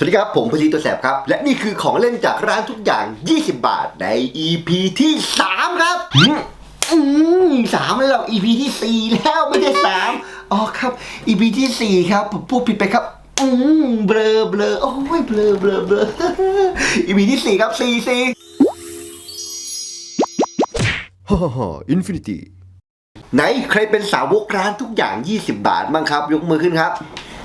สวัสดีครับ ผมพจีตัวแสบครับ และนี่คือของเล่นจากร้านทุกอย่าง 20 บาทใน EP ที่ 3 ครับหืมอืมสามแล้ว EP ที่ 4 แล้วไม่ใช่สามอ๋อครับ EP ที่ 4 ครับ ผมพูดผิดไปครับ อืมเบลอเบลอโอ้ยเบลอเบลอเบลอ EP ที่ 4 ครับ4 4ฮ่าฮ่าฮ่าอินฟินิตี้ไหนใครเป็นสาวกร้านทุกอย่าง 20 บาทบ้างครับ ยกมือขึ้นครับ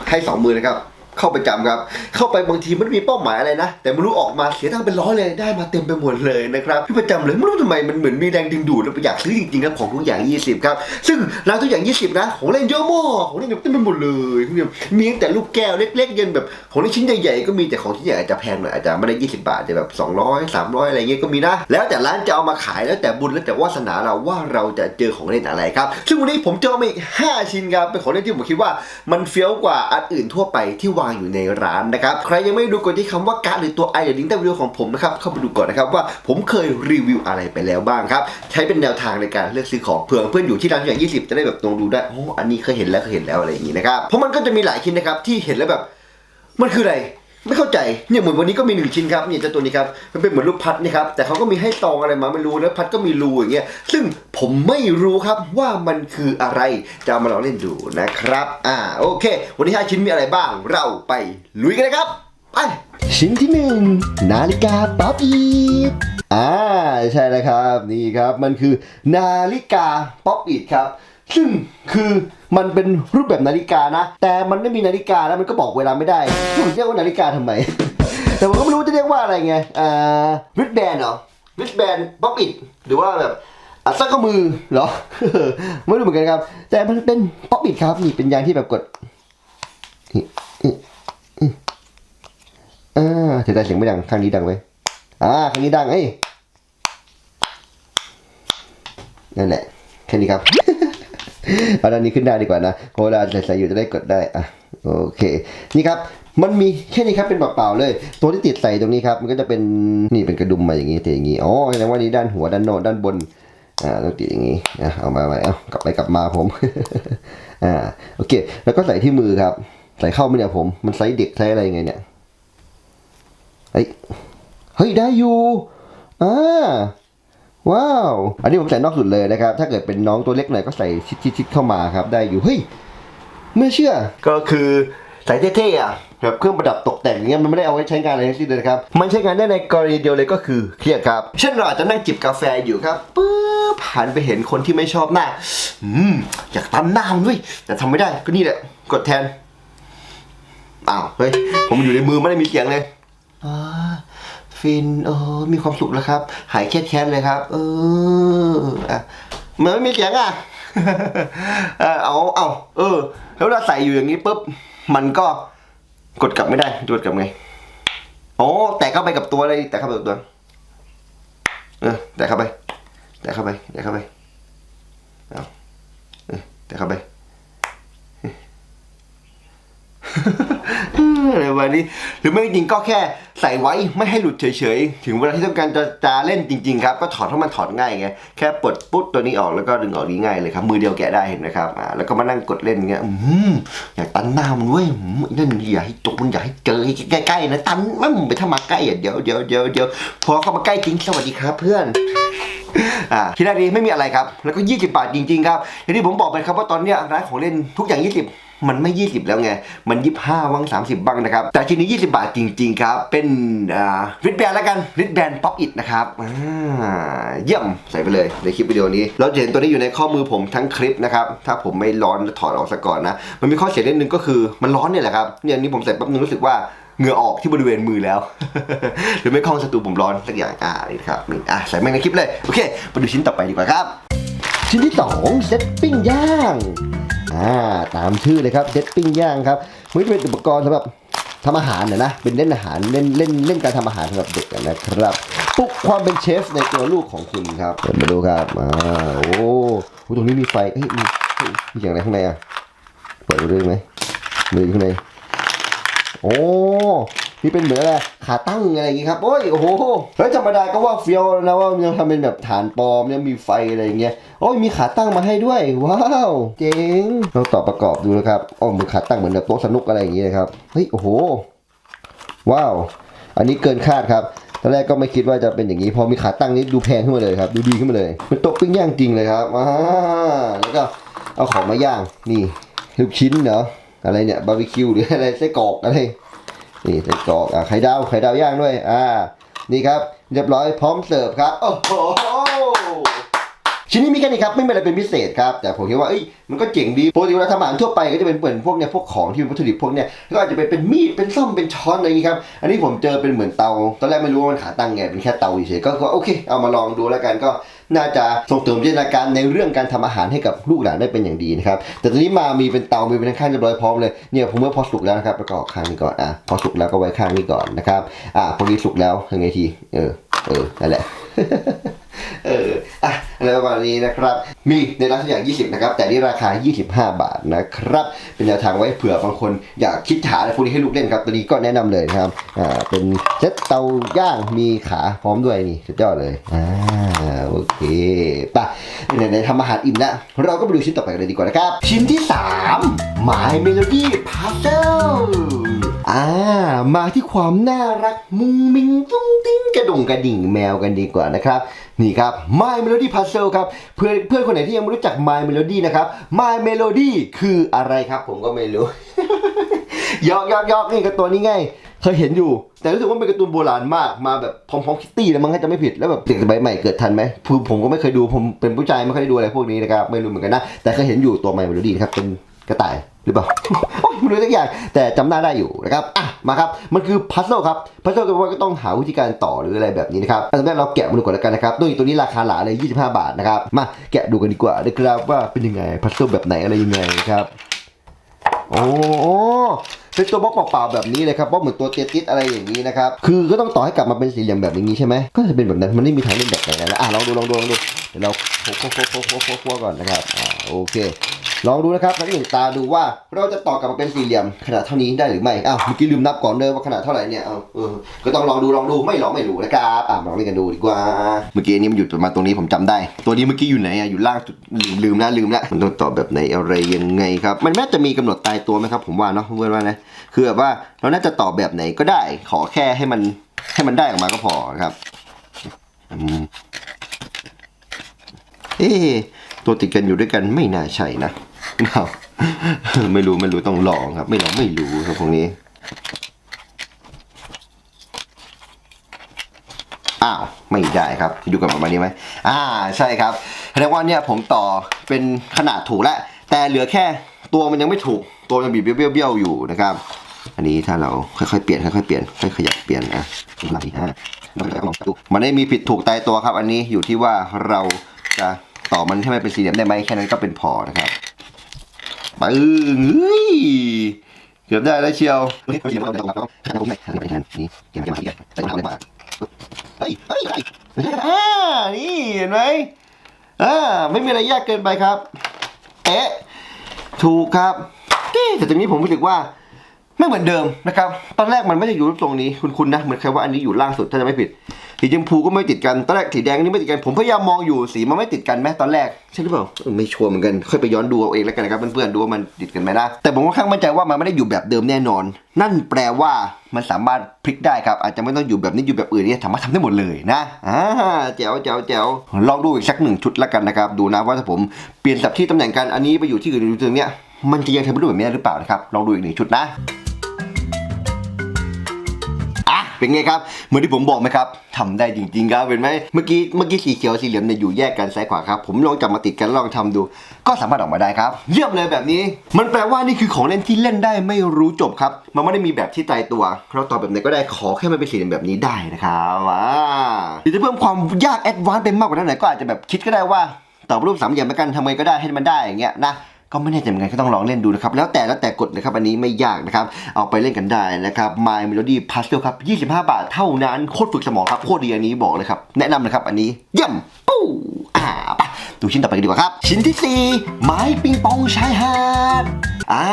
ให้สองมือนะครับ เข้าประจำครับ เข้าไปบางทีมันมีเป้าหมายอะไรนะ แต่ไม่รู้ออกมาเสียตังเป็นร้อยเลยได้มาเต็มไปหมดเลยนะครับพี่ประจำเลยไม่รู้ทำไมมันเหมือนมีแรงดึงดูดแล้วอยากซื้อจริงๆครับของทุกอย่าง 20 ครับซึ่งร้านทุกอย่าง 20 นะของเล่นเยอะมากของเล่นเต็มไปหมดเลยทุกอย่างมีตั้งแต่ลูกแก้วเล็กๆยันแบบของเล่นชิ้นใหญ่ๆก็มีแต่ของที่ใหญ่อาจจะแพงหน่อยอาจจะไม่ได้ 20 บาทแต่แบบ200 300 อะไรเงี้ยก็มีนะ แล้วแต่ร้านจะเอามาขายแล้วแต่บุญแล้วแต่วาสนาเราว่าเราจะเจอของเล่นอะไรครับซึ่งวันนี้ผมเจอมาอีก5ชิ้นครับเป็นของเล่นที่ผมคิดว่ามันเฟี้ยวกว่าอันอื่นทั่วไปที่วางอยู่ในร้านนะครับ ใครยังไม่ดูกดที่คำว่าการ์ดหรือตัวไอเดี๋ยวลิงก์ใต้วิดีโอของผมนะครับเข้าไปดูก่อนนะครับว่าผมเคยรีวิวอะไรไปแล้วบ้างครับ ใช้เป็นแนวทางในการเลือกซื้อของเผื่อเพื่อนอยู่ที่ร้านอย่าง 20 จะได้แบบตรงดูได้โอ้อันนี้เคยเห็นแล้วเคยเห็นแล้วอะไรอย่างนี้นะครับเพราะมันก็จะมีหลายชิ้นนะครับที่เห็นแล้วแบบมันคืออะไร ไม่เข้าใจเนี่ยเหมือนวันนี้ก็มีหนึ่งชิ้นครับเนี่ยเจ้าตัวนี้ครับมันเป็นเหมือนรูปพัดนี่ครับแต่เขาก็มีให้ตองอะไรมาไม่รู้แล้วพัดก็มีรูอย่างเงี้ยซึ่งผมไม่รู้ครับว่ามันคืออะไรจะามาลองเล่นดูนะครับอ่าโอเค วันนี้ห้าชิ้นมีอะไรบ้างเราไปลุยกันเลยครับไปชิ้นที่หนึ่งนาฬิกาป๊อปอีทอ่าใช่แล้วครับนี่ครับมันคือนาฬิกาป๊อปอีทครับ ซึ่งคือมันเป็นรูปแบบนาฬิกานะ แต่มันไม่มีนาฬิกาแล้วมันก็บอกเวลาไม่ได้ผมเรียกว่านาฬิกาทำไม แต่ผมก็ไม่รู้จะเรียกว่าอะไรไงอ่าริดแบนเหรอริดแบนป๊อปอิดหรือว่าแบบอัดซักข้อมือเหรอไม่รู้เหมือนกันครับ แต่มันเป็นป๊อปอิดครับนี่เป็นยางที่แบบกดอ่าเสียดายเสียงไม่ดังข้างนี้ดังไหมอ่าข้างนี้ดังเอ้ยนั่นแหละแค่นี้ครับ เอาด้านนี้ขึ้นได้ดีกว่านะเพราใส่ๆอยู่จะได้กดได้อะโอเค นี่ครับมันมีแค่นี้ครับเป็นเปล่าๆเลย ตัวที่ติดใส่ตรงนี้ครับมันก็จะเป็นนี่เป็นกระดุมมาอย่างนี้ติดอย่างนี้อ๋อแสดงว่านี้ด้านหัวด้านโนด้านบนอ่าต้องติดอย่างนี้อะเอามาไว้เอากลับไปกลับมาผมอ่าโอเค แล้วก็ใส่ที่มือครับ ใส่เข้าไหมเนี่ยผมมันไซส์เด็กไซส์อะไรไงเนี่ยเฮ้ยเฮ้ยได้อยู่อ่า ว้าว อันนี้ผมใส่นอกสุดเลยนะครับ ถ้าเกิดเป็นน้องตัวเล็กหน่อยก็ใส่ชิดๆๆเข้ามาครับ ได้อยู่ เฮ้ย ไม่เชื่อ ก็คือใส่เท่ๆอะแบบเครื่องประดับตกแต่งอย่างเงี้ยมันไม่ได้เอาไว้ใช้งานอะไรทั้งสิ้นเลยนะครับ มันใช้งานได้ในกรณีเดียวเลยก็คือเครียดครับ เช่นเราอาจจะนั่งจิบกาแฟอยู่ครับปุ๊บหันไปเห็นคนที่ไม่ชอบหน้า อืม อยากตามหน้ามันด้วย แต่ทำไม่ได้ ก็นี่แหละ กดแทน อ้าว เฮ้ย ผมอยู่ในมือไม่ได้มีเสียงเลยอ่า ฟินเออมีความสุขแล้วครับ หายเครียดแค้นเลยครับ เอออะมันไม่มีเสียงอะเออเอาเอาเออ แล้วเวลาใส่อยู่อย่างนี้ปุ๊บมันก็กดกลับไม่ได้กดกลับไงอ๋อแตะเข้าไปกับตัวเลยแตะเข้าไปกับตัวเออแตะเข้าไป แตะเข้าไปแตะเข้าไปเอาเออแตะเข้าไป อะไรวันนี้ หรือไม่จริงก็แค่ใส่ไว้ไม่ให้หลุดเฉยๆ ถึงเวลาที่ต้องการจะจะเล่นจริง ๆ ครับ ก็ถอดเพราะมันถอดง่ายไงแค่ปลดปุ๊บตัวนี้ออกแล้วก็ดึงออกง่ายเลยครับ มือเดียวแกะได้เห็นไหมครับอ่าแล้วก็มานั่งกดเล่นอย่างเงี้ยอืมอยากตันหน้ามันเว้ยนั่นอย่าให้จกมันอย่าให้เจอใกล้ๆนะตันมันไปถ้ามาใกล้อะเดี๋ยวเดี๋ยวเดี๋ยวเดี๋ยวพอเข้ามาใกล้จริงสวัสดีครับเพื่อนที่แรกนี้ไม่มีอะไรครับ แล้วก็ 20 บาทจริง ๆ ครับอย่างที่ผมบอกไปครับว่าตอนนี้ร้านของเล่นทุกอย่าง 20 มันไม่ 20 แล้วไง มัน25บ้าง30 บ้างนะครับ แต่ทีนี้ 20 บาทจริง ๆ ครับ เป็นอ่าริดแบนแล้วกันริดแบนป๊อปอิดนะครับเยี่ยมใส่ไปเลยในคลิปวิดีโอนี้ เราจะเห็นตัวนี้อยู่ในข้อมือผมทั้งคลิปนะครับ ถ้าผมไม่ร้อนถอดออกซะก่อนนะ มันมีข้อเสียนิดนึงก็คือมันร้อนเนี่ยแหละครับ เนี่ยนี่ผมใส่แป๊บนึงรู้สึกว่าเหงื่อออกที่บริเวณมือแล้ว หรือไม่ข้องสตูผมร้อนสักอย่างอ่านี่ครับนี่อะใส่แม่งในคลิปเลย โอเคไปดูชิ้นต่อไปดีกว่าครับ ชิ้นที่สองเซตปิ้งย่าง อ่าตามชื่อเลยครับเด็ดปิ้งย่างครับมันจะเป็นอุปกรณ์สำหรับทำอาหารเนี่ยนะเป็นเล่นอาหารเล่นเล่นเล่นการทำอาหารสำหรับเด็กนะครับปลุกความเป็นเชฟในตัวลูกของคุณครับเปิดมาดูครับอ่าโอ้โหตรงนี้มีไฟเฮ้ยมีมีอย่างไรข้างในอะเปิดดูได้ไหมมีข้างในโอ้ นี่เป็นเหมือนอะไรขาตั้งอะไรอย่างงี้ครับโอ้ยโอ้โหเฮ้ยธรรมดาก็ว่าเฟี้ยวนะว่ามันทำเป็นแบบฐานปลอมยังมีไฟอะไรอย่างเงี้ยโอ้ยมีขาตั้งมาให้ด้วย ว้าวเจ๋งลองต่อประกอบดูนะครับอ๋อมือขาตั้งเหมือนแบบโต๊ะสนุกอะไรอย่างเงี้ยครับเฮ้ยโอ้โห ว้าว อันนี้เกินคาดครับตอนแรกก็ไม่คิดว่าจะเป็นอย่างนี้ พอมีขาตั้งนี้ดูแพงขึ้นมาเลยครับ ดูดีขึ้นมาเลยเป็นโต๊ะปิ้งย่างจริงเลยครับอ่าแล้วก็เอาของมาย่างนี่ลูกชิ้นเหรออะไรเนี่ยบาร์บีคิวหรืออะไรไส้กรอกอะไร นี่ไส้กรอกอะไข่ดาวไข่ดาวย่างด้วย อ่า นี่ครับ เรียบร้อยพร้อมเสิร์ฟครับ โอ้โหชิ้นนี้มีแค่นี้ครับไม่มีอะไรเป็นพิเศษครับแต่ผมคิดว่าเอ้ยมันก็เจ๋งดีปกติเวลาทำอาหารทั่วไปก็จะเป็นเหมือนพวกเนี้ยพวกของที่เป็นวัตถุดิบพวกเนี้ยก็อาจจะเป็นเป็นมีดเป็นซ่อมเป็นช้อนอะไรอย่างงี้ครับอันนี้ผมเจอเป็นเหมือนเตาตอนแรกไม่รู้ว่ามันขาตั้งไงเป็นแค่เตาเฉยก็โอเคเอามาลองดูแล้วกันก็ น่าจะส่งเสริมจินตนาการในเรื่องการทำอาหารให้กับลูกหลานได้เป็นอย่างดีนะครับ แต่ตอนนี้มามีเป็นเตา มีเป็นข้างเรียบร้อยพร้อมเลย เนี่ยผมเมื่อพอสุกแล้วนะครับแล้วก็เอาข้างนี้ก่อน อะ พอสุกแล้วก็ไว้ข้างนี้ก่อนนะครับ อะพอดีสุกแล้วยังไงที เออ เออ นั่นแหละ เออ อะอะไรประมาณนี้นะครับ มีในร้านทุกอย่าง 20 นะครับ แต่นี่ราคา 25 บาทนะครับ เป็นแนวทางไว้เผื่อบางคนอยากคิดหาอะไรพวกนี้ให้ลูกเล่นครับ ตัวนี้ก็แนะนำเลยนะครับ อ่า เป็นเซตเตาย่างมีขาพร้อมด้วยนี่สุดยอดเลย อ่า โอเคปะไหนๆทำอาหารอิ่มแล้ว เราก็ไปดูชิ้นต่อไปกันเลยดีกว่านะครับ ชิ้นที่3 My Melody Puzzle อ่ามาที่ความน่ารักมุ้งมิงตุ้งติ้งกระดงกระดิ่งแมวกันดีกว่านะครับ นี่ครับ My Melody Puzzle ครับเพื่อนเพื่อนคนไหนที่ยังไม่รู้จัก My Melody นะครับ My Melody คืออะไรครับ ผมก็ไม่รู้ยอกยอกยอกนี่การ์ตูนนี้ไงเคยเห็นอยู่ แต่รู้สึกว่าเป็นการ์ตูนโบราณมากมาแบบพร้อมๆคิตตี้แล้วมั้งถ้าจะไม่ผิดแล้วแบบเด็กสมัยใหม่เกิดทันไหมผมก็ไม่เคยดูผมเป็นผู้ชายไม่เคยได้ดูอะไรพวกนี้นะครับไม่รู้เหมือนกันนะแต่เคยเห็นอยู่ตัว My Melody นะครับเป็นกระต่าย หรือเปล่าไม่รู้สักอย่างแต่จำหน้าได้อยู่นะครับอะมาครับ มันคือพัซเซิลครับพัซเซิลก็แปลว่าก็ต้องหาวิธีการต่อหรืออะไรแบบนี้นะครับอันดับแรกเราแกะมาดูก่อนแล้วกันนะครับด้วยตัวนี้ราคาหลาเลย 25 บาทนะครับ มาแกะดูกันดีกว่านะครับว่าเป็นยังไงพัซเซิลแบบไหนอะไรยังไงครับโอ้เป็นตัวบล็อกเปล่าๆแบบนี้เลยครับบล็อกเหมือนตัวเตติสอะไรอย่างนี้นะครับ คือก็ต้องต่อให้กลับมาเป็นสี่เหลี่ยมแบบนี้ใช่ไหมก็จะเป็นแบบนั้น มันไม่มีทางเล่นแบบไหนแล้วอะลองดูลองดูลองดู เดี๋ยวเราโค้โค้โค้โค้โค้โค้ก่อนนะครับ อ่า โอเค ลองดูนะครับทั้งหนึ่งตาดูว่าเราจะต่อกลับมาเป็นสี่เหลี่ยมขนาดเท่านี้ได้หรือไม่อ้าวเมื่อกี้ลืมนับก่อนเลยว่าขนาดเท่าไหร่เนี่ยเอาเออก็ต้องลองดูลองดูไม่ลองไม่รู้นะครับอะมาลองเล่นกันดูดีกว่า เมื่อกี้อันนี้มันอยู่ประมาณตรงนี้ผมจำได้ ตัวนี้เมื่อกี้อยู่ไหนอะอยู่ล่างสุดลืมลืมแล้วลืมล้วมันต้องต่อแบบไหนอะไรยังไงครับมันน่าจะมีกำหนดตายตัวไหมครับผมว่าเนาะเพื่อนว่านะคือแบบว่าเราน่าจะต่อแบบไหนก็ได้ ขอแค่ให้มันให้มันได้ออกมาก็พอครับเอ๊ะตัวติดกันอยู่ด้วยกันไม่น่าใช่นะ เอาไม่รู้ไม่รู้ต้องลองครับ ไม่ลองไม่รู้ครับพวกนี้อ้าวไม่ได้ครับอยู่กับประมาณนี้ไหมอ่าใช่ครับแสดงว่าเนี่ยผมต่อเป็นขนาดถูกแล้วแต่เหลือแค่ตัวมันยังไม่ถูก ตัวมันบีบเบี้ยวๆอยู่นะครับ อันนี้ถ้าเราค่อยๆเปลี่ยนค่อยๆเปลี่ยนค่อยขยับเปลี่ยนอะหลาแล้วก็ลองดูมันไม่มีผิดถูกตายตัวครับ อันนี้อยู่ที่ว่าเราจะต่อมันให้มันเป็นสี่เหลี่ยมได้ไหมแค่นั้นก็เป็นพอนะครับ ปึ้งเฮ้ยเกือบได้แล้วเชียวเฮ้ยเดี๋ยวเราจะลองครับผมไม่ไม่ทันนี่เกมจะมาที่ไหนแต่ทำได้มาเฮ้ยเฮ้ยเฮ้ยอ่านี่เห็นไหมอ่าไม่มีอะไรยากเกินไปครับเอ๊ะถูกครับแต่ตรงนี้ผมรู้สึกว่าไม่เหมือนเดิมนะครับ ตอนแรกมันไม่ได้อยู่ตรงนี้คุณคุณนะเหมือนใครว่าอันนี้อยู่ล่างสุดถ้าจะไม่ผิด สีชมพูก็ไม่ติดกันตอนแรกสีแดงนนี้ไม่ติดกันผมพยายามมองอยู่สีมันไม่ติดกันไหมตอนแรกใช่หรือเปล่าไม่ชัวร์เหมือนกันค่อยไปย้อนดูเอาเองแล้วกันนะครับเพื่อนๆดูว่ามันติดกันไหมนะแต่ผมค่อนข้างมั่นใจว่ามันไม่ได้อยู่แบบเดิมแน่นอน นั่นแปลว่ามันสามารถพลิกได้ครับอาจจะไม่ต้องอยู่แบบนี้อยู่แบบอื่นนี่สามารถทำได้หมดเลยนะอ่าแจ๋วแจ๋วแจ๋วลองดูอีกสักหนึ่งชุดแล้วกันนะครับดูนะว่าถ้าผมเปลี่ยนสับที่ตำแหน่งกันอันนี้ไปอยู่ที่อื่นอยู่ตรงเนี้ยมันจะยังทำให้แบบนี้หรือเปล่านะครับลองดูอีกหนึ่งชุดนะ เป็นไงครับ เหมือนที่ผมบอกไหมครับทำได้จริงๆครับเห็นไหมเมื่อกี้เมื่อกี้สีเขียวสีเหลืองเนี่ยอยู่แยกกันซ้ายขวาครับ ผมลองจับมาติดกันลองทำดู ก็สามารถออกมาได้ครับ เยี่ยมเลยแบบนี้ มันแปลว่านี่คือของเล่นที่เล่นได้ไม่รู้จบครับ มันไม่ได้มีแบบที่ตายตัว เราต่อแบบไหนก็ได้ขอแค่มันเป็นสีเหลืองแบบนี้ได้นะครับว้าหรือจะเพิ่มความยากแอดวานซ์เป็นมากกว่านั้นหน่อยก็อาจจะแบบคิดก็ได้ว่าต่อรูปสามเหลี่ยมแล้วกันทำไงก็ได้ให้มันได้อย่างเงี้ยนะ ก็ไม่แน่ใจเหมือนกันก็ต้องลองเล่นดูนะครับ แล้วแต่แล้วแต่กฎนะครับ อันนี้ไม่ยากนะครับ เอาไปเล่นกันได้นะครับ My Melody Puzzle ครับ 25 บาทเท่านั้น โคตรฝึกสมองครับ โคตรดีอันนี้บอกเลยครับ แนะนำนะครับ อันนี้เยี่ยมปู้อ่าไปดูชิ้นต่อไปกันดีกว่าครับ ชิ้นที่ 4 ไม้ปิงปองชายหาดอ่า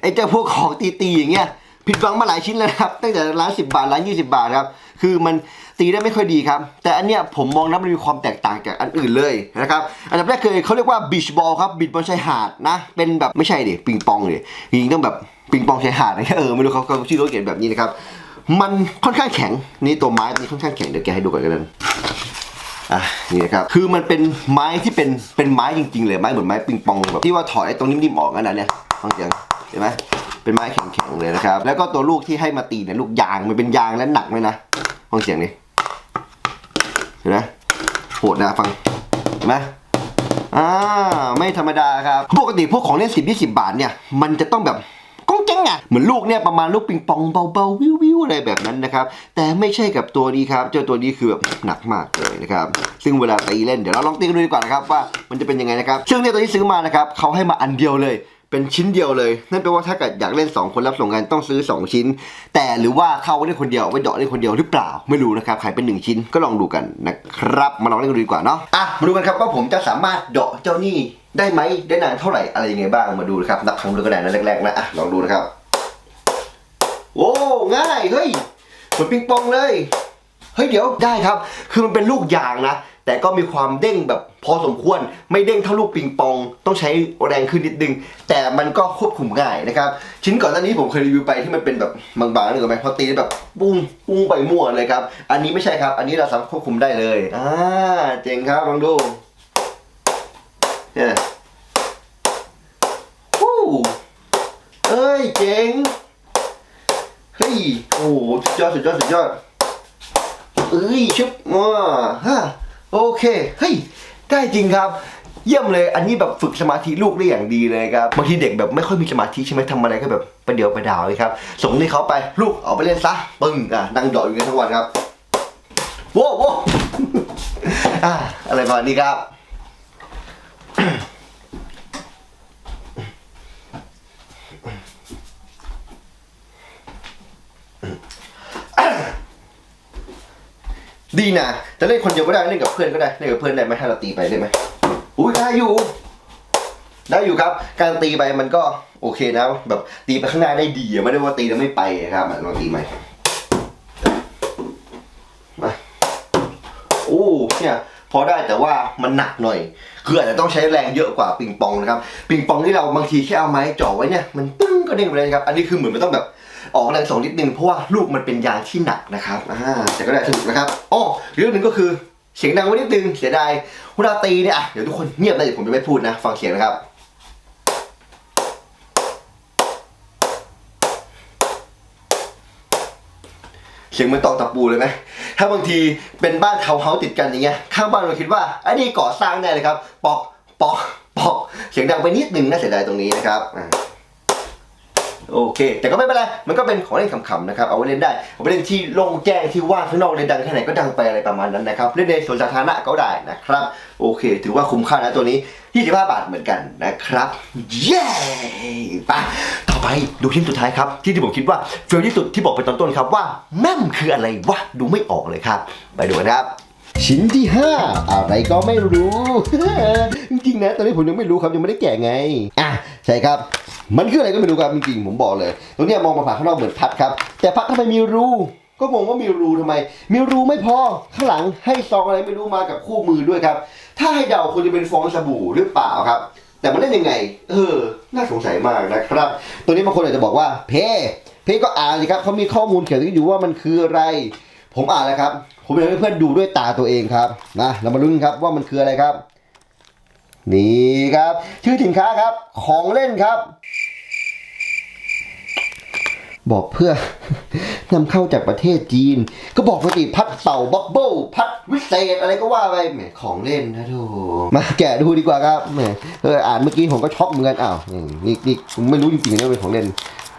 ไอ้เจ้าพวกของตีๆอย่างเงี้ยผิดหวังมาหลายชิ้นแล้วครับตั้งแต่ร้าน10 บาทร้าน20 บาทครับ คือมันตีได้ไม่ค่อยดีครับ แต่อันเนี้ยผมมองนะมันมีความแตกต่างจากอันอื่นเลยนะครับ อันดับแรกคือเขาเรียกว่าบีชบอลครับบีชบอลชายหาดนะ เป็นแบบไม่ใช่ดิปิงปองดิจริงต้องแบบปิงปองชายหาดนะเออไม่รู้เขาเขาชื่อเขาเขียนแบบนี้นะครับมันค่อนข้างแข็งนี่ตัวไม้นี่ค่อนข้างแข็งเดี๋ยวแกให้ดูก่อนกันนะอะนี่นะครับคือมันเป็นไม้ที่เป็นเป็นไม้จริงๆเลยไม้เหมือนไม้ปิงปองแบบที่ว่าถอดไอ้ตรงนิ่มๆออกนั่นนะเนี่ยฟังเสียงเห็นไหมเป็นไม้แข็งๆเลยนะครับแล้วก็ตัวลูกที่ให้มาตีเนี่ยลูกยางมันเป็นยางและหนักเลยนะ ฟังเสียงนี่เห็นไหมโหดนะฟังเห็นไหมอ่าไม่ธรรมดาครับปกติพวกของเล่นสิบยี่สิบาทเนี่ยมันจะต้องแบบก้องแจ้งอะเหมือนลูกเนี่ยประมาณลูกปิงปองเบาๆวิวๆอะไรแบบนั้นนะครับ แต่ไม่ใช่กับตัวนี้ครับ เจ้าตัวนี้คือแบบหนักมากเลยนะครับ ซึ่งเวลาตีเล่นเดี๋ยวเราลองตีกันดูดีกว่านะครับว่ามันจะเป็นยังไงนะครับ ซึ่งเนี่ยตัวที่ซื้อมานะครับเขาให้มาอันเดียวเลย เป็นชิ้นเดียวเลย นั่นแปลว่าถ้าเกิดอยากเล่น 2 คนรับส่งกันต้องซื้อ 2 ชิ้น แต่หรือว่าเข้าเล่นคนเดียวไว้เดาะเล่นคนเดียวหรือเปล่าไม่รู้นะครับใครเป็น 1 ชิ้นก็ลองดูกันนะครับมาลองเล่นกันดูดีกว่าเนาะอะมาดูกันครับว่าผมจะสามารถเดาะเจ้านี่ได้ไหมได้นานเท่าไหร่อะไรยังไงบ้างมาดูนะครับนับครั้งดูก็ได้นะแรกๆนะอะลองดูนะครับโอ้ง่ายเฮ้ยเหมือนปิงปองเลย เฮ้ยเดี๋ยวได้ครับ คือมันเป็นลูกยางนะ แต่ก็มีความเด้งแบบพอสมควร ไม่เด้งเท่าลูกปิงปอง ต้องใช้แรงขึ้นนิดนึง แต่มันก็ควบคุมง่ายนะครับ ชิ้นก่อนหน้านี้ผมเคยรีวิวไปที่มันเป็นแบบบางๆนึกออกไหมพอตีแบบปุ้งปุ้งไปมั่วเลยครับ อันนี้ไม่ใช่ครับ อันนี้เราสามารถควบคุมได้เลย อ่า เจ๋งครับลองดู เนี่ยวู้เอ้ย เจ๋ง เฮ้ย โอ้โหสุดยอด สุดยอด สุดยอด อ้ยชุบว้าฮะโอเคเฮ้ยได้จริงครับเยี่ยมเลย อันนี้แบบฝึกสมาธิลูกได้อย่างดีเลยครับ บางทีเด็กแบบไม่ค่อยมีสมาธิใช่ไหมทำอะไรก็แบบประเดี๋ยวประดาวเลยครับ ส่งให้เขาไปลูกเอาไปเล่นซะ ปึ้งอะนั่งดอยอยู่กันทั้งวันครับ โว้โว้อะอะไรประมาณนี้ครับ ดีนะจะเล่นคนเดียวก็ได้เล่นกับเพื่อนก็ได้เล่นกับเพื่อนได้ไหมถ้าเราตีไปได้ไหมอุ้ยได้อยู่ ได้อยู่ครับ การตีไปมันก็โอเคนะแบบตีไปข้างหน้าได้ดีอะไม่ได้ว่าตีแล้วไม่ไปครับลองตีใหม่มาโอ้เนี่ยพอได้แต่ว่ามันหนักหน่อยคืออาจจะต้องใช้แรงเยอะกว่าปิงปองนะครับปิงปองที่เราบางทีแค่เอาไม้จ่อไว้เนี่ยมันปึ้งก็เด้งไปเลยครับอันนี้คือเหมือนมันต้องแบบ ออกแรงส่งนิดนึงเพราะว่าลูกมันเป็นยางที่หนักนะครับอ่าแต่ก็ได้สนุกนะครับอ๋อเรื่องหนึ่งก็คือเสียงดังไว้นิดนึงเสียดายเวลาตีเนี่ยอะเดี๋ยวทุกคนเงียบเลยเดี๋ยวผมจะไม่พูดนะ ฟังเสียงนะครับเสียงเหมันตอกตะปูเลยไหม ถ้าบางทีเป็นบ้านทาวน์เฮาติดกันอย่างเงี้ย ข้างบ้านเราคิดว่าไอ้นี่ก่อสร้างแน่เลยครับ ปอก ปอก ปอก เสียงดังไปนิดนึงน่าเสียดายตรงนี้นะครับอ โอเค แต่ก็ไม่เป็นไร มันก็เป็นของเล่นขำๆนะครับ เอาไว้เล่นได้ เอาไปเล่นที่โล่งแจ้งที่ว่างข้างนอกเลยดังแค่ไหนก็ดังไปอะไรประมาณนั้นนะครับ เล่นในสวนสาธารณะก็ได้นะครับ โอเค ถือว่าคุ้มค่านะตัวนี้25บาทเหมือนกันนะครับ เย้ไปต่อไปดูชิ้นสุดท้ายครับ ที่ที่ผมคิดว่าเฟลที่สุดที่บอกไปตอนต้นครับว่าแม่มคืออะไรวะ ดูไม่ออกเลยครับ ไปดูกันครับชิ้นที่ 5 อะไรก็ไม่รู้ จริงๆนะ ตอนนี้ผมยังไม่รู้ครับ ยังไม่ได้แกะไง อะ ใช่ครับ มันคืออะไรก็ไม่รู้ครับจริงๆผมบอกเลยตรงนี้มองมาผ่านข้างนอกเหมือนพัดครับ แต่พัดทำไมมีรูก็งงว่ามีรูทำไม มีรูไม่พอข้างหลังให้ซองอะไรไม่รู้มากับคู่มือด้วยครับ ถ้าให้เดาควรจะเป็นฟองสบู่หรือเปล่าครับ แต่มันได้ยังไง เออ น่าสงสัยมากนะครับ ตัวนี้บางคนอาจจะบอกว่า เพ เพก็อ่านสิครับเขามีข้อมูลเขียนอยู่ว่ามันคืออะไร ผมอ่านแล้วครับ ผมอยากให้เพื่อนดูด้วยตาตัวเองครับนะเรามาลุ้นครับว่ามันคืออะไรครับ นี่ครับ ชื่อสินค้าครับ ของเล่นครับ บอกเพื่อนำเข้าจากประเทศจีน ก็บอกปกติพัดเต่าบับเบิ้ลพัดวิเศษอะไรก็ว่าไปแหมของเล่นนะดูมาแกะดูดีกว่าครับแหมเอออ่านเมื่อกี้ผมก็ช็อกเหมือนกันอ้าวนี่นี่ไม่รู้จริงๆนะว่าเป็นของเล่น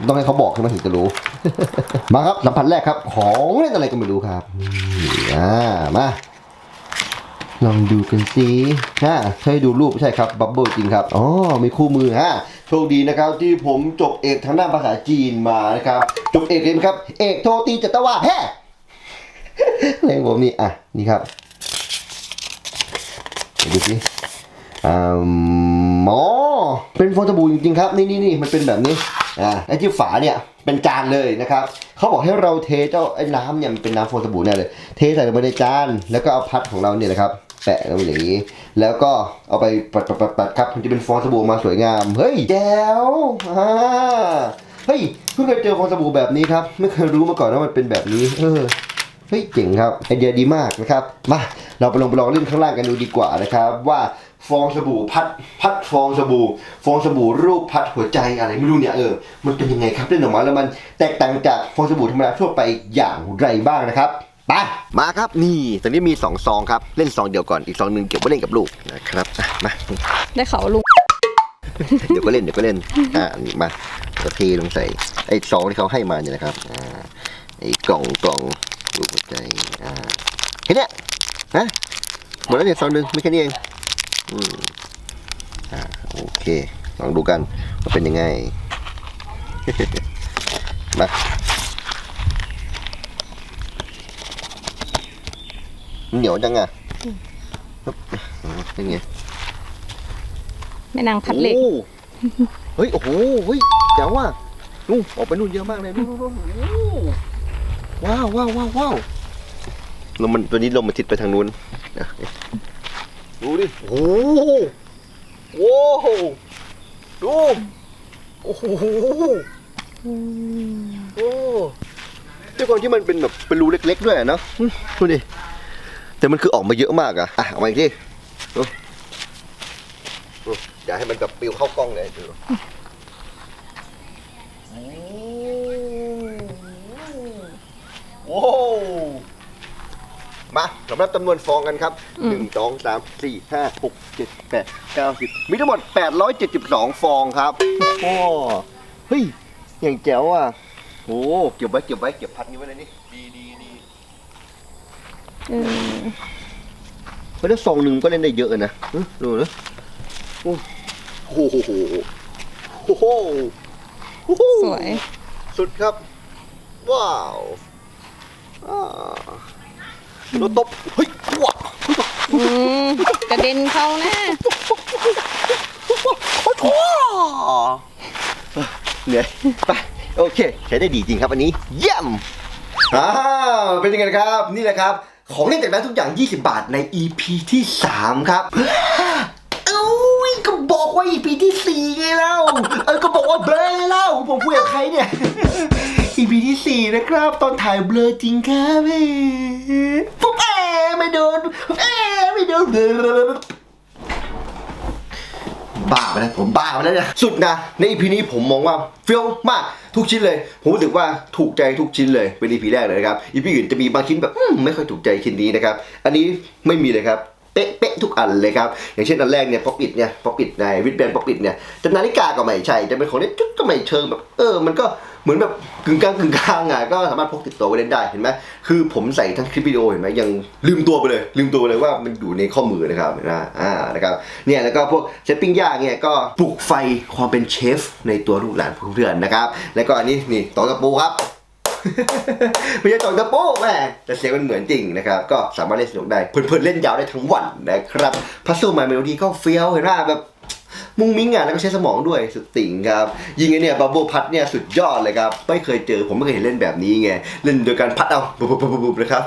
ต้องให้เขาบอกใช่ไหมถึงจะรู้ มาครับสัมผัสแรกครับ ของเล่นอะไรก็ไม่รู้ครับอ่ามา ลองดูกันสิฮะใช่ดูรูปใช่ครับบับเบิลจริงครับอ๋อมีคู่มือฮะโชคดีนะครับที่ผมจบเอกทางด้านภาษาจีนมานะครับ จบเอกเลยครับ เอกโทตีจัตวาแฮ่อะไรของผมนี่อะนี่ครับดูสิอ่าหมอเป็นโฟนสบู่จริงๆครับนี่นี่นี่มันเป็นแบบนี้อ่าไอ้ที่ฝาเนี่ยเป็นจานเลยนะครับเขาบอกให้เราเทเจ้าไอ้น้ำเนี่ยมันเป็นน้ำโฟนสบู่เนี่ยเลย เทใส่ลงไปในจานแล้วก็เอาพัดของเราเนี่ยนะครับ แปะลงไปอย่างนี้ แล้วก็เอาไปปัดปัดปัดปัดครับมันจะเป็นฟองสบู่มาสวยงาม เฮ้ยแจ๋วอ่าเฮ้ยเพิ่งเคยเจอฟองสบู่แบบนี้ครับ ไม่เคยรู้มาก่อนว่ามันเป็นแบบนี้ เออเฮ้ยเจ๋งครับไอเดียดีมากนะครับมาเราไปลองไปลองเล่นข้างล่างกันดูดีกว่านะครับ ว่าฟองสบู่พัดพัดฟองสบู่ ฟองสบู่รูปพัดหัวใจอะไรไม่รู้เนี่ยเออมันเป็นยังไงครับเล่นออกมาแล้วมันแตกต่างจากฟองสบู่ธรรมดาทั่วไปอย่างไรบ้างนะครับ ไปมาครับนี่ตอนนี้มี2ซองครับเล่นซองเดียวก่อนอีกซองหนึ่งเก็บไว้เล่นกับลูกนะครับอะมาได้เขาวว่าลุงเดี๋ยวก็เล่นเดี๋ยวก็เล่นอ่านี่มาจะเทลงใส่ไอ้ซองที่เขาให้มาเนี่ยนะครับอ่าไอ้กล่องกล่องรูปหัวใจอ่าเห็นเนี่ยฮะหมดแล้วเนี่ยซองหนึ่งไม่แค่นี้เองอืมอ่าโอเคลองดูกันว่าเป็นยังไงมา เหนียวจังอะปึ๊บเป็นไงแม่นางพัดเหล็กโอ้เฮ้ย โอ้โห เฮ้ยแจ๋วว่ะนู่นออกไปนู่นเยอะมากเลยนู่นนู่นนู่นโอ้ว้าวว้าวว้าวว้าวลมมันตัวนี้ลมมันทิศไปทางนู้นนะดูดิ โอ้โหโว้วดู โอ้โหโอ้ด้วยความที่มันเป็นแบบเป็นรูเล็ก ๆ ด้วยอะเนาะอืมดูดิ แต่มันคือออกมาเยอะมากอะอะเอามาอีกทีดูอย่าให้มันแบบปลิวเข้ากล้องเลยดูโอ้มาสำหรับจำนวนฟองกันครับอืมหนึ่งสองสามสี่ห้าหกเจ็ดแปดเก้าสิบมีทั้งหมดแปดร้อยเจ็ดสิบสองฟองครับโอ้เฮ้ยอย่างแจ๋วอะโอ้เก็บไว้เก็บไว้เก็บพัดนี้ไว้เลยนี่ดีดีดี เออเพราะถ้าซองหนึ่งก็เล่นได้เยอะนะหึดูนะโอ้โหโอ้โหโอ้โหสวย สุดครับ ว้าวอ่ารถตบ เฮ้ยว้าวอืมกระเด็นเข้าหน้าโอ้โหเหนื่อยไปโอเค ใช้ได้ดีจริงครับอันนี้ เยี่ยมอ่าเป็นยังไงครับ นี่แหละครับ ของเล่นจากนั้นทุกอย่าง 20 บาทใน EP ที่ 3 ครับเอ้ยก็บอกว่า EP ที่ 4 ไงเล่า เออก็บอกว่าเบลอเล่า ผมพูดกับใครเนี่ย EP ที่ 4 นะครับ ตอนถ่ายเบลอจริงครับเฮ้ยปุ๊บแอไม่โดนเอบไม่โดน บ้าไปแล้วผมบ้าไปแล้วเนี่ยสุดนะในอีพีนี้ผมมองว่าเฟี้ยวมากทุกชิ้นเลย ผมรู้สึกว่าถูกใจทุกชิ้นเลยเป็นอีพีแรกเลยนะครับอีพีอื่นจะมีบางชิ้นแบบไม่ค่อยถูกใจชิ้นนี้นะครับอันนี้ไม่มีเลยครับ เป๊ะเป๊ะทุกอันเลยครับ อย่างเช่นอันแรกเนี่ยป๊อปิดเนี่ยป๊อปิดในวิดแบนป๊อปิดเนี่ยจะนาฬิกาก็ไม่ใช่จะเป็นของเล่นจุดก็ไม่เชิงแบบเออมันก็เหมือนแบบกึ่งกลางกึ่งกลางอะก็สามารถพกติดตัวไปเล่นได้เห็นไหมคือผมใส่ทั้งคลิปวิดีโอเห็นไหมยังลืมตัวไปเลย ลืมตัวไปเลยว่ามันอยู่ในข้อมือนะครับนะอ่านะครับเนี่ยแล้วก็พวกเซตปิ้งย่างเนี่ยก็ปลุกไฟความเป็นเชฟในตัวลูกหลานเพื่อนๆนะครับแล้วก็อันนี้นี่ต่อตะปูครับ ไม่ใช่ต่อยตะโป้แม่แต่เสียงมันเหมือนจริงนะครับ ก็สามารถเล่นสนุกได้เพลินๆเล่นยาวได้ทั้งวันนะครับพัซเซิลมาเมโลดี้ก็เฟี้ยวเห็นว่าแบบมุ้งมิ้งอะแล้วก็ใช้สมองด้วยสุดติ่งครับ ยิงไอเนี่ยบับเบิลพัดเนี่ยสุดยอดเลยครับ ไม่เคยเจอผมไม่เคยเห็นเล่นแบบนี้ไง เล่นโดยการพัดเอาบุบบุบบุบบุบนะครับ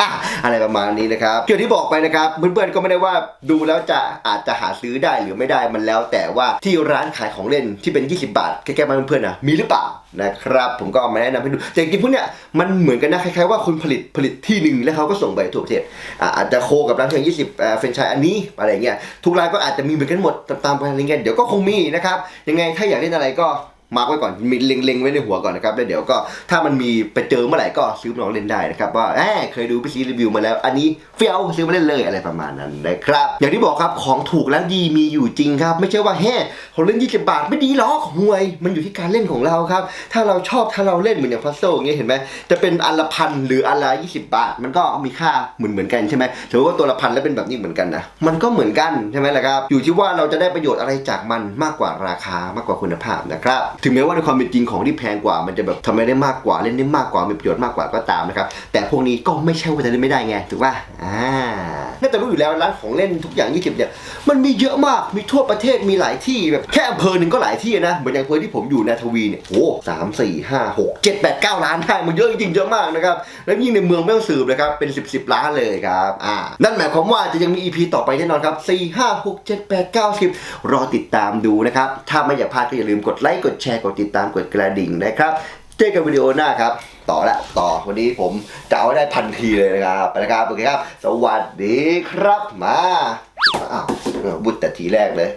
อะอะไรประมาณนี้นะครับเกี่ยวที่บอกไปนะครับเพื่อนๆก็ไม่ได้ว่าดูแล้วจะอาจจะหาซื้อได้หรือไม่ได้มันแล้ว แต่ว่าที่ร้านขายของเล่นที่เป็น 20 บาทแก้ๆมาเพื่อนๆอะมีหรือเปล่า นะครับผมก็มาแนะนำให้ดูแต่จริงๆพวกเนี้ยมันเหมือนกันนะคล้ายๆว่าคุณผลิตผลิตที่หนึ่งแล้วเขาก็ส่งไปทั่วประเทศอาจจะโคกับร้านเพียง20อ่าเฟรนช์ชายอันนี้อะไรเงี้ยทุกร้านก็อาจจะมีเหมือนกันหมดตามๆไปอะไรเงี้ยเดี๋ยวก็คงมีนะครับยังไงถ้าอยากเล่นอะไรก็ มาร์กไว้ก่อนมีเล็งๆไว้ในหัวก่อนนะครับแล้วเดี๋ยวก็ถ้ามันมีไปเจอเมื่อไหร่ก็ซื้อมาลองเล่นได้นะครับว่าแอบเคยดูพี่ซีรีวิวมาแล้ว อันนี้เฟี้ยวซื้อมาเล่นเลยอะไรประมาณนั้นนะครับอย่างที่บอกครับของถูกและดีมีอยู่จริงครับ ไม่ใช่ว่าแฮ่ของเล่น20บบาทไม่ดีหรอกหวย มันอยู่ที่การเล่นของเราครับ ถ้าเราชอบถ้าเราเล่นเหมือนอย่างพัซเซิลอย่างเงี้ยเห็นไหมจะเป็นอันละพันหรืออันละ20บาท มันก็มีค่าเหมือนเหมือนกันใช่ไหมถือว่าตัวละพันแล้วเป็นแบบนี้เหมือนกันนะมันก็เหมือนกันใช่ไหมล่ะครับอยู่ที่ว่าเราจะได้ประโยชน์อะไรจากมันมากกว่าราคามากกว่าคุณภาพนะครับถึงแม้ว่าในความเป็นจริงของที่แพงกว่า มันจะแบบทำอะไรได้มากกว่าเล่นได้มากกว่ามีประโยชน์มากกว่าก็ตามนะครับแต่พวกนี้ก็ไม่ใช่ว่าจะเล่นไม่ได้ไงถูกป่ะอ่า น่าจะรู้อยู่แล้วร้านของเล่นทุกอย่าง20เนี่ยมันมีเยอะมากมีทั่วประเทศมีหลายที่แบบแค่อำเภอหนึ่งก็หลายที่นะเหมือนอย่างอำเภอที่ผมอยู่นาทวีเนี่ยโอ้สามสี่ห้าหกเจ็ดแปดเก้าล้านได้มันเยอะจริงๆเยอะมากนะครับแล้วยิ่งในเมืองไม่ต้องสืบเลยครับเป็นสิบสิบล้านเลยครับอ่านั่นหมายความว่าจะยังมี EP ต่อไปแน่นอนครับสี่ห้าหกเจ็ดแปดเก้าสิบรอติดตามดูนะครับถ้าไม่อยากพลาดก็อย่าลืมกดไลค์กดแชร์กดติดตามกดกระดิ่งนะครับ เจอกันวิดีโอหน้าครับ ต่อละต่อวันนี้ผมจะเอาได้พันทีเลยนะครับไปนะครับโอเคครับ สวัสดีครับมาอ้าวบุตรแต่ทีแรกเลย